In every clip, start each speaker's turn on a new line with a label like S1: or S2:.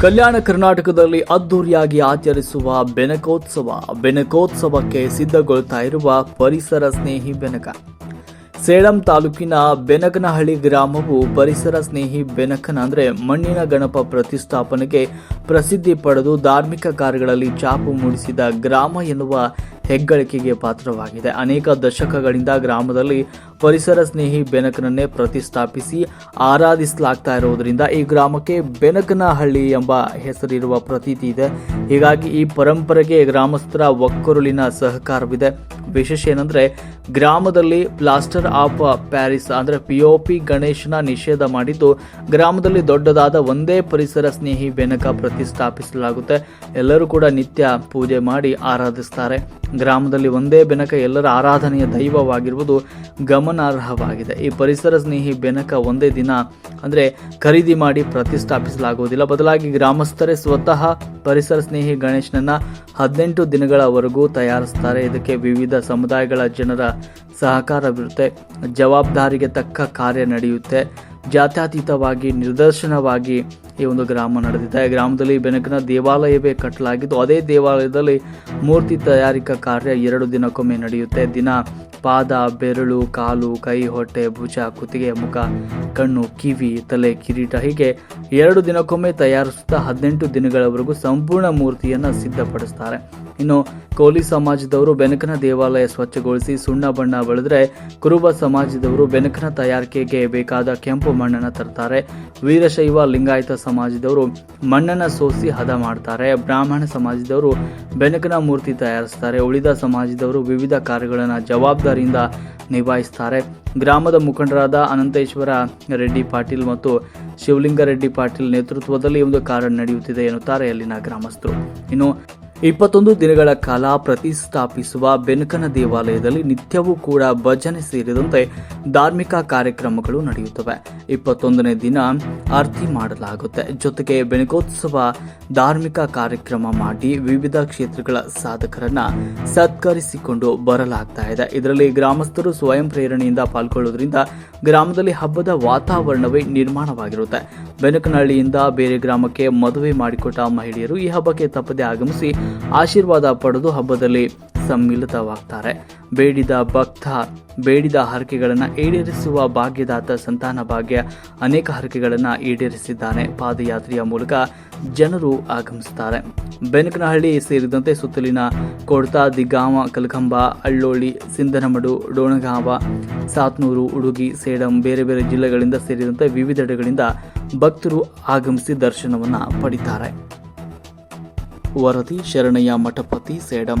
S1: ಕಲ್ಯಾಣ ಕರ್ನಾಟಕದಲ್ಲಿ ಅದ್ದೂರಿಯಾಗಿ ಆಚರಿಸುವ ಬೆನಕೋತ್ಸವ. ಬೆನಕೋತ್ಸವಕ್ಕೆ ಸಿದ್ಧಗೊಳ್ತಾ ಇರುವ ಪರಿಸರ ಸ್ನೇಹಿ ಬೆನಕ. ಸೇಡಂ ತಾಲೂಕಿನ ಬೆನಕನಹಳ್ಳಿ ಗ್ರಾಮವು ಪರಿಸರ ಸ್ನೇಹಿ ಬೆನಕನ ಅಂದರೆ ಮಣ್ಣಿನ ಗಣಪ ಪ್ರತಿಷ್ಠಾಪನೆಗೆ ಪ್ರಸಿದ್ಧಿ ಪಡೆದು ಧಾರ್ಮಿಕ ಕಾರ್ಯಗಳಲ್ಲಿ ಚಾಪು ಮೂಡಿಸಿದ ಗ್ರಾಮ ಎನ್ನುವ ಹೆಗ್ಗಳಿಕೆಗೆ ಪಾತ್ರವಾಗಿದೆ. ಅನೇಕ ದಶಕಗಳಿಂದ ಗ್ರಾಮದಲ್ಲಿ ಪರಿಸರ ಸ್ನೇಹಿ ಬೆನಕನನ್ನೇ ಪ್ರತಿಷ್ಠಾಪಿಸಿ ಆರಾಧಿಸಲಾಗ್ತಾ ಇರುವುದರಿಂದ ಈ ಗ್ರಾಮಕ್ಕೆ ಬೆನಕನಹಳ್ಳಿ ಎಂಬ ಹೆಸರಿರುವ ಪ್ರತೀತಿ ಇದೆ. ಹೀಗಾಗಿ ಈ ಪರಂಪರೆಗೆ ಗ್ರಾಮಸ್ಥರ ಒಕ್ಕೊರಲಿನ ಸಹಕಾರವಿದೆ. ವಿಶೇಷ ಏನಂದ್ರೆ ಗ್ರಾಮದಲ್ಲಿ ಪ್ಲಾಸ್ಟರ್ ಆಫ್ ಪ್ಯಾರಿಸ್ ಅಂದ್ರೆ ಪಿಒಪಿ ಗಣೇಶನ ನಿಷೇಧ ಮಾಡಿದ್ದು, ಗ್ರಾಮದಲ್ಲಿ ದೊಡ್ಡದಾದ ಒಂದೇ ಪರಿಸರ ಸ್ನೇಹಿ ಬೆನಕ ಪ್ರತಿಷ್ಠಾಪಿಸಲಾಗುತ್ತೆ. ಎಲ್ಲರೂ ಕೂಡ ನಿತ್ಯ ಪೂಜೆ ಮಾಡಿ ಆರಾಧಿಸ್ತಾರೆ. ಗ್ರಾಮದಲ್ಲಿ ಒಂದೇ ಬೆನಕ ಎಲ್ಲರ ಆರಾಧನೆಯ ದೈವವಾಗಿರುವುದು ಗಮನಾರ್ಹವಾಗಿದೆ. ಈ ಪರಿಸರ ಸ್ನೇಹಿ ಬೆನಕ ಒಂದೇ ದಿನ ಅಂದರೆ ಖರೀದಿ ಮಾಡಿ ಪ್ರತಿಷ್ಠಾಪಿಸಲಾಗುವುದಿಲ್ಲ. ಬದಲಾಗಿ ಗ್ರಾಮಸ್ಥರೇ ಸ್ವತಃ ಪರಿಸರ ಸ್ನೇಹಿ ಗಣೇಶನನ್ನು ಹದಿನೆಂಟು ದಿನಗಳವರೆಗೂ ತಯಾರಿಸ್ತಾರೆ. ಇದಕ್ಕೆ ವಿವಿಧ ಸಮುದಾಯಗಳ ಜನರ ಸಹಕಾರವಿರುತ್ತೆ. ಜವಾಬ್ದಾರಿಗೆ ತಕ್ಕ ಕಾರ್ಯ ನಡೆಯುತ್ತೆ. ಜಾತ್ಯತೀತವಾಗಿ ನಿರ್ದರ್ಶನವಾಗಿ ಈ ಒಂದು ಗ್ರಾಮ ನಡೆದಿದೆ. ಗ್ರಾಮದಲ್ಲಿ ಬೆನಕನ ದೇವಾಲಯವೇ ಕಟ್ಟಲಾಗಿದ್ದು, ಅದೇ ದೇವಾಲಯದಲ್ಲಿ ಮೂರ್ತಿ ತಯಾರಿಕಾ ಕಾರ್ಯ ಎರಡು ದಿನಕ್ಕೊಮ್ಮೆ ನಡೆಯುತ್ತೆ. ದಿನ, ಪಾದ, ಬೆರಳು, ಕಾಲು, ಕೈ, ಹೊಟ್ಟೆ, ಭುಜ, ಕುತ್ತಿಗೆ, ಮುಖ, ಕಣ್ಣು, ಕಿವಿ, ತಲೆ, ಕಿರೀಟ ಹೀಗೆ ಎರಡು ದಿನಕ್ಕೊಮ್ಮೆ ತಯಾರಿಸುತ್ತಾ ಹದಿನೆಂಟು ದಿನಗಳವರೆಗೂ ಸಂಪೂರ್ಣ ಮೂರ್ತಿಯನ್ನು ಸಿದ್ಧಪಡಿಸ್ತಾರೆ. ಇನ್ನು ಕೋಲಿ ಸಮಾಜದವರು ಬೆನಕನ ದೇವಾಲಯ ಸ್ವಚ್ಛಗೊಳಿಸಿ ಸುಣ್ಣ ಬಣ್ಣ ಬಳಿದ್ರೆ ಕುರುಬ ಸಮಾಜದವರು ಬೆನಕನ ತಯಾರಿಕೆಗೆ ಬೇಕಾದ ಕೆಂಪು ಮಣ್ಣನ್ನು ತರ್ತಾರೆ. ವೀರಶೈವ ಲಿಂಗಾಯತ ಸಮಾಜದವರು ಮಣ್ಣನ್ನು ಸೋಸಿ ಹದ ಮಾಡ್ತಾರೆ. ಬ್ರಾಹ್ಮಣ ಸಮಾಜದವರು ಬೆನಕನ ಮೂರ್ತಿ ತಯಾರಿಸ್ತಾರೆ. ಉಳಿದ ಸಮಾಜದವರು ವಿವಿಧ ಕಾರ್ಯಗಳನ್ನು ಜವಾಬ್ದಾರಿಯಿಂದ ನಿಭಾಯಿಸ್ತಾರೆ. ಗ್ರಾಮದ ಮುಖಂಡರಾದ ಅನಂತೇಶ್ವರ ರೆಡ್ಡಿ ಪಾಟೀಲ್ ಮತ್ತು ಶಿವಲಿಂಗ ರೆಡ್ಡಿ ಪಾಟೀಲ್ ನೇತೃತ್ವದಲ್ಲಿ ಒಂದು ಕಾರ್ಯ ನಡೆಯುತ್ತಿದೆ ಎನ್ನುತ್ತಾರೆ ಅಲ್ಲಿನ ಗ್ರಾಮಸ್ಥರು. ಇನ್ನು ಇಪ್ಪತ್ತೊಂದು ದಿನಗಳ ಕಾಲ ಪ್ರತಿಷ್ಠಾಪಿಸುವ ಬೆನಕನ ದೇವಾಲಯದಲ್ಲಿ ನಿತ್ಯವೂ ಕೂಡ ಭಜನೆ ಸೇರಿದಂತೆ ಧಾರ್ಮಿಕ ಕಾರ್ಯಕ್ರಮಗಳು ನಡೆಯುತ್ತವೆ. ಇಪ್ಪತ್ತೊಂದನೇ ದಿನ ಆರತಿ ಮಾಡಲಾಗುತ್ತೆ. ಜೊತೆಗೆ ಬೆನಕೋತ್ಸವ ಧಾರ್ಮಿಕ ಕಾರ್ಯಕ್ರಮ ಮಾಡಿ ವಿವಿಧ ಕ್ಷೇತ್ರಗಳ ಸಾಧಕರನ್ನ ಸತ್ಕರಿಸಿಕೊಂಡು ಬರಲಾಗ್ತಾ ಇದೆ. ಇದರಲ್ಲಿ ಗ್ರಾಮಸ್ಥರು ಸ್ವಯಂ ಪ್ರೇರಣೆಯಿಂದ ಪಾಲ್ಗೊಳ್ಳುವುದರಿಂದ ಗ್ರಾಮದಲ್ಲಿ ಹಬ್ಬದ ವಾತಾವರಣವೇ ನಿರ್ಮಾಣವಾಗಿರುತ್ತೆ. ಬೆನಕನಹಳ್ಳಿಯಿಂದ ಬೇರೆ ಗ್ರಾಮಕ್ಕೆ ಮದುವೆ ಮಾಡಿಕೊಟ್ಟ ಮಹಿಳೆಯರು ಈ ಹಬ್ಬಕ್ಕೆ ತಪ್ಪದೆ ಆಗಮಿಸಿ ಆಶೀರ್ವಾದ ಪಡೆದು ಹಬ್ಬದಲ್ಲಿ ಸಮ್ಮಿಲಿತವಾಗ್ತಾರೆ. ಬೇಡಿದ ಭಕ್ತ, ಬೇಡಿದ ಹರಕೆಗಳನ್ನು ಈಡೇರಿಸುವ ಭಾಗ್ಯದಾತ ಸಂತಾನ ಭಾಗ್ಯ ಅನೇಕ ಹರಕೆಗಳನ್ನು ಈಡೇರಿಸಿದ್ದಾನೆ. ಪಾದಯಾತ್ರೆಯ ಮೂಲಕ ಜನರು ಆಗಮಿಸುತ್ತಾರೆ. ಬೆನಕನಹಳ್ಳಿ ಸೇರಿದಂತೆ ಸುತ್ತಲಿನ ಕೊಡ್ತಾ, ದಿಗ್ಗಾಮ, ಕಲಕಂಬ, ಅಳ್ಳೋಳಿ, ಸಿಂಧನಮಡು, ಡೋಣಗಾಂವ, ಸಾತ್ನೂರು, ಉಡುಗಿ, ಸೇಡಂ ಬೇರೆ ಬೇರೆ ಜಿಲ್ಲೆಗಳಿಂದ ಸೇರಿದಂತೆ ವಿವಿಧೆಡೆಗಳಿಂದ ಭಕ್ತರು ಆಗಮಿಸಿ ದರ್ಶನವನ್ನು ಪಡಿತಾರೆ. ವರದಿ ಶರಣಯ್ಯ ಮಠಪತಿ, ಸೇಡಂ.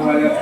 S2: ಮಾಡಕ್ಕಿಂತ